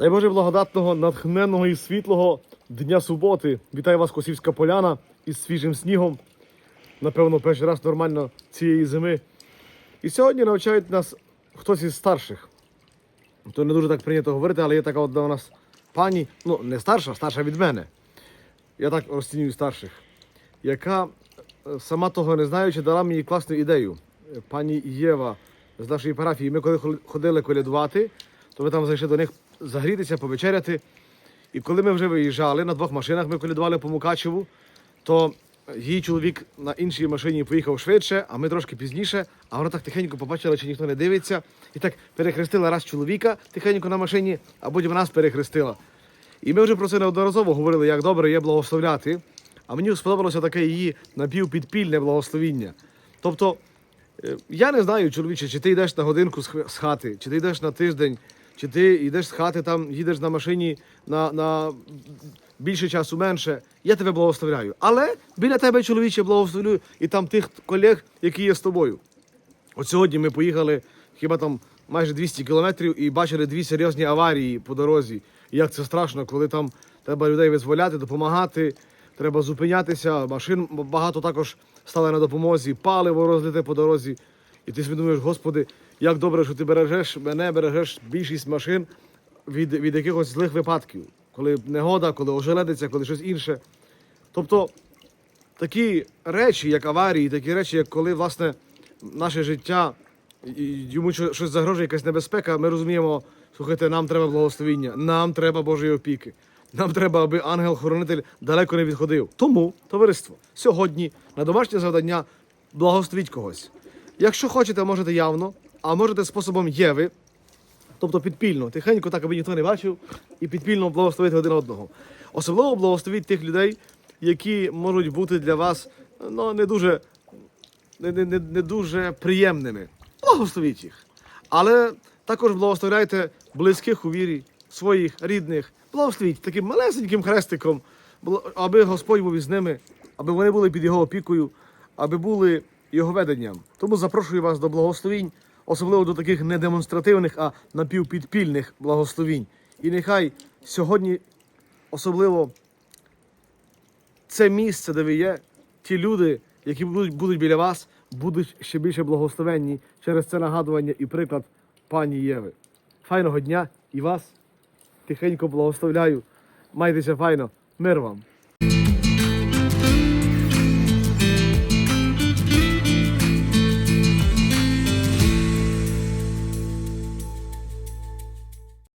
Дай Боже благодатного, натхненного і світлого дня суботи. Вітаю вас, Косівська поляна, із свіжим снігом. Напевно, перший раз нормально цієї зими. І сьогодні навчають нас хтось із старших. То не дуже так прийнято говорити, але є така одна у нас пані, ну не старша, старша від мене. Я так розцінюю старших, яка е, сама того не знаючи, дала мені класну ідею. Пані Єва з нашої парафії. Ми коли ходили колядувати, то ми там зайшли до них загрітися, повечеряти. І коли ми вже виїжджали на двох машинах, ми колядували по Мукачеву, то її чоловік на іншій машині поїхав швидше, а ми трошки пізніше. А вона так тихенько побачила, чи ніхто не дивиться. І так перехрестила раз чоловіка тихенько на машині, а потім нас перехрестила. І ми вже про це неодноразово говорили, як добре є благословляти. А мені сподобалося таке її напівпідпільне благословіння. Тобто, е, я не знаю, чоловіче, чи ти йдеш на годинку з хати, чи ти йдеш на тиждень, чи ти йдеш з хати, там їдеш на машині на, на більше часу менше. Я тебе благословляю. Але біля тебе, чоловіче, благословлю і там тих колег, які є з тобою. От сьогодні ми поїхали хіба там майже 200 кілометрів і бачили дві серйозні аварії по дорозі. Як це страшно, коли там треба людей визволяти, допомагати, треба зупинятися. Машин багато також стали на допомозі, паливо розлите по дорозі. І ти собі Господи, як добре, що ти бережеш мене, бережеш більшість машин від, від якихось злих випадків, коли негода, коли ожеледиться, коли щось інше. Тобто такі речі, як аварії, такі речі, як коли власне наше життя йому щось загрожує, якась небезпека, ми розуміємо, слухайте, нам треба благословіння, нам треба Божої опіки. Нам треба, аби ангел-хоронитель далеко не відходив. Тому, товариство, сьогодні на домашнє завдання благословіть когось. Якщо хочете, можете явно, а можете способом Єви, тобто підпільно, тихенько, так, аби ніхто не бачив, і підпільно благословити один одного. Особливо благословіть тих людей, які можуть бути для вас ну, не дуже не, не, не, дуже приємними. Благословіть їх. Але також благословляйте близьких у вірі, своїх рідних. Благословіть таким малесеньким хрестиком, аби Господь був із ними, аби вони були під його опікою, аби були його веденням. Тому запрошую вас до благословінь, особливо до таких не демонстративних, а напівпідпільних благословінь. І нехай сьогодні особливо це місце, де ви є, ті люди, які будуть, будуть біля вас, будуть ще більше благословенні через це нагадування і приклад пані Єви. Файного дня і вас тихенько благословляю. Майтеся файно. Мир вам.